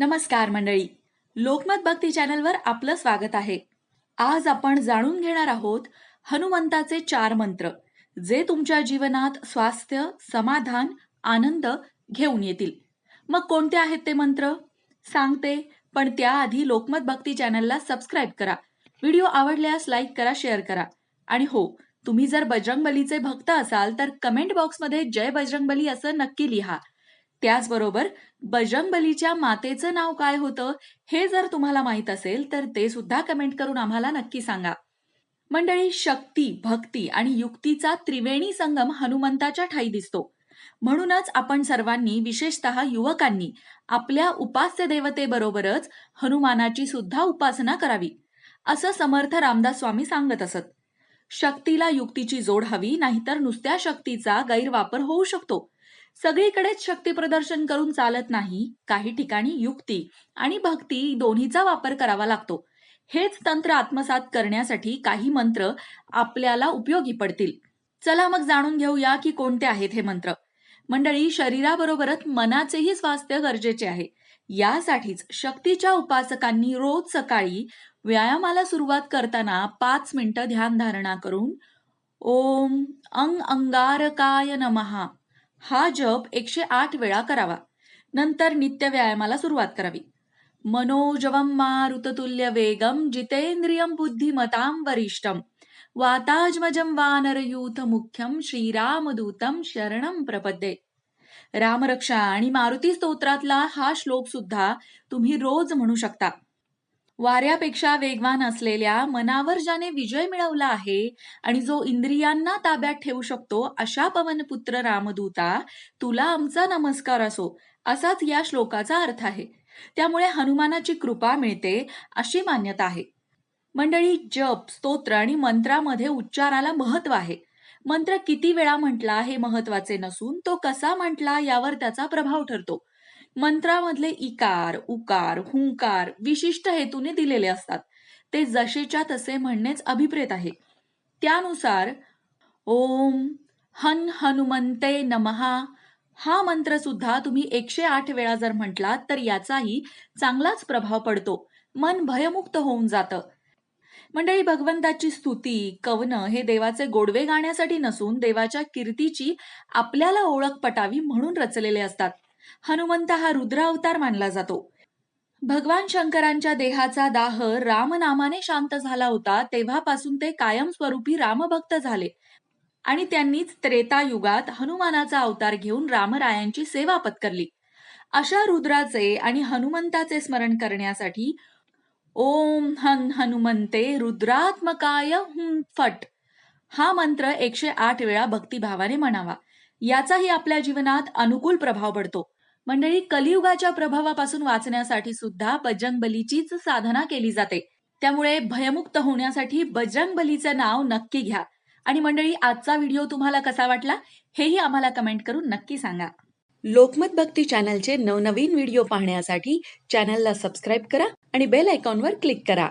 नमस्कार मंडळी. लोकमत भक्ती चॅनलवर आपलं स्वागत आहे. आज आपण जाणून घेणार आहोत हनुमंताचे चार मंत्र जे तुमच्या जीवनात स्वास्थ्य समाधान आनंद घेऊन येतील. मग कोणते आहेत ते मंत्र? सांगते पण त्याआधी लोकमत भक्ती चॅनलला सबस्क्राईब करा. व्हिडिओ आवडल्यास लाईक करा शेअर करा. आणि हो तुम्ही जर बजरंगबलीचे भक्त असाल तर कमेंट बॉक्समध्ये जय बजरंगबली असं नक्की लिहा. त्याचबरोबर बजरंगबलीच्या मातेचं नाव काय होतं हे जर तुम्हाला माहीत असेल तर ते सुद्धा कमेंट करून आम्हाला नक्की सांगा. मंडळी शक्ती भक्ती आणि युक्तीचा त्रिवेणी संगम हनुमंताच्या ठाई दिसतो. म्हणूनच आपण सर्वांनी विशेषतः युवकांनी आपल्या उपास्य देवतेबरोबरच हनुमानाची सुद्धा उपासना करावी. असं समर्थ रामदास स्वामी सांगत असत. शक्तीला युक्तीची जोड हवी नाहीतर नुसत्या शक्तीचा गैरवापर होऊ शकतो. सगळीकडेच शक्ती प्रदर्शन करून चालत नाही काही ठिकाणी युक्ती आणि भक्ती दोन्हीचा वापर करावा लागतो. हेच तंत्र आत्मसात करण्यासाठी काही मंत्र आपल्याला उपयोगी पडतील. चला मग जाणून घेऊया की कोणते आहेत हे मंत्र. मंडळी शरीराबरोबरच मनाचेही स्वास्थ्य गरजेचे आहे. यासाठीच शक्तीच्या उपासकांनी रोज सकाळी व्यायामाला सुरुवात करताना पाच मिनटं ध्यानधारणा करून ओम अंग अंगारकाय नमहा हा जप एकशे आठ वेळा करावा. नंतर नित्य व्यायामाला सुरुवात करावी. मनोजवम मारुततुल्य वेगम जितेंद्रियम बुद्धिमतां वरिष्ठम वाताजमजम वानरयूथ मुख्यम श्रीरामदूतम शरणम प्रपद्ये. रामरक्षा आणि मारुती स्तोत्रातला हा श्लोक सुद्धा तुम्ही रोज म्हणू शकता. वाऱ्यापेक्षा वेगवान असलेल्या मनावर ज्याने विजय मिळवला आहे आणि जो इंद्रियांना ताब्यात ठेवू शकतो अशा पवनपुत्र रामदूता तुला आमचा नमस्कार असो असाच या श्लोकाचा अर्थ आहे. त्यामुळे हनुमानाची कृपा मिळते अशी मान्यता आहे. मंडळी जप स्तोत्र आणि मंत्रामध्ये उच्चाराला महत्त्व आहे. मंत्र किती वेळा म्हटला हे महत्त्वाचे नसून तो कसा म्हटला यावर त्याचा प्रभाव ठरतो. मंत्रामधले इकार उकार हुंकार विशिष्ट हेतूने दिलेले असतात. ते जसेच्या तसे म्हणणेच अभिप्रेत आहे. त्यानुसार ओम हन हनुमंते नमहा हा मंत्र सुद्धा तुम्ही एकशे आठ वेळा जर म्हटलात तर याचाही चांगलाच प्रभाव पडतो. मन भयमुक्त होऊन जातं. मंडळी भगवंताची स्तुती कवन हे देवाचे गोडवे गाण्यासाठी नसून देवाच्या कीर्तीची आपल्याला ओळख पटावी म्हणून रचलेले असतात. हनुमंत हा रुद्र अवतार मानला जातो. भगवान शंकरांच्या देहाचा दाह रामनामाने शांत झाला होता तेव्हापासून ते कायमस्वरूपी रामभक्त झाले. आणि त्यांनीच त्रेतायुगात हनुमानाचा अवतार घेऊन रामरायांची सेवा पत्करली. अशा रुद्राचे आणि हनुमंताचे स्मरण करण्यासाठी ओम हन हनुमंते रुद्रात्मकाय हुं फट हा मंत्र एकशे आठ वेळा भक्तिभावाने म्हणावा. याचाही आपल्या जीवनात अनुकूल प्रभाव पडतो. मंडळी कलियुगाच्या प्रभावापासून वाचण्यासाठी सुद्धा बजरंगबलीचीच साधना केली जाते. त्यामुळे भयमुक्त होण्यासाठी बजरंगबलीचं नाव नक्की घ्या. आणि मंडळी आजचा व्हिडिओ तुम्हाला कसा वाटला हेही आम्हाला कमेंट करून नक्की सांगा. लोकमत भक्ती चॅनलचे नवनवीन व्हिडिओ पाहण्यासाठी चॅनलला सबस्क्राईब करा आणि बेल आयकॉनवर क्लिक करा.